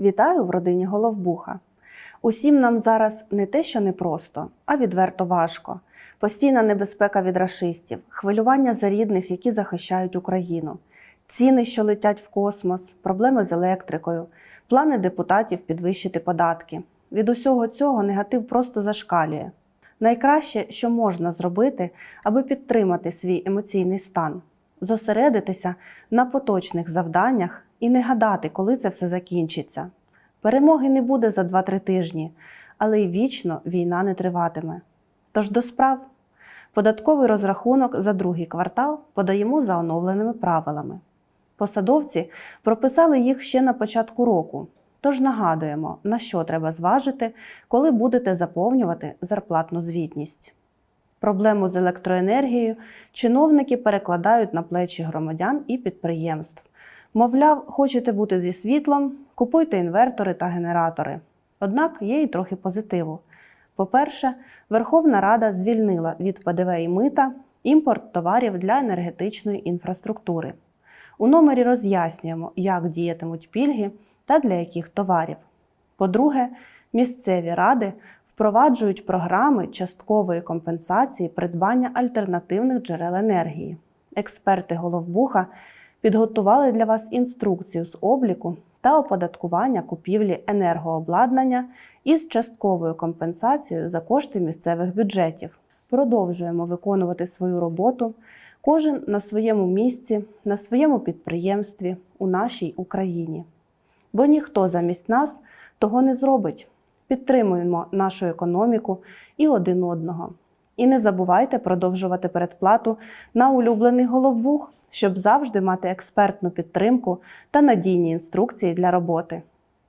Вітаю в родині Головбуха. Усім нам зараз не те, що непросто, а відверто важко. Постійна небезпека від рашистів, хвилювання за рідних, які захищають Україну, ціни, що летять в космос, проблеми з електрикою, плани депутатів підвищити податки. Від усього цього негатив просто зашкалює. Найкраще, що можна зробити, аби підтримати свій емоційний стан, зосередитися на поточних завданнях і не гадати, коли це все закінчиться. Перемоги не буде за 2-3 тижні, але й вічно війна не триватиме. Тож до справ. Податковий розрахунок за другий квартал подаємо за оновленими правилами. Посадовці прописали їх ще на початку року, тож нагадуємо, на що треба зважити, коли будете заповнювати зарплатну звітність. Проблему з електроенергією чиновники перекладають на плечі громадян і підприємств. Мовляв, хочете бути зі світлом, купуйте інвертори та генератори. Однак є і трохи позитиву. По-перше, Верховна Рада звільнила від ПДВ і мита імпорт товарів для енергетичної інфраструктури. У номері роз'яснюємо, як діятимуть пільги та для яких товарів. По-друге, місцеві ради впроваджують програми часткової компенсації придбання альтернативних джерел енергії. Експерти Головбуха підготували для вас інструкцію з обліку та оподаткування купівлі енергообладнання із частковою компенсацією за кошти місцевих бюджетів. Продовжуємо виконувати свою роботу, кожен на своєму місці, на своєму підприємстві у нашій Україні. Бо ніхто замість нас того не зробить. Підтримуємо нашу економіку і один одного. І не забувайте продовжувати передплату на улюблений головбух, щоб завжди мати експертну підтримку та надійні інструкції для роботи.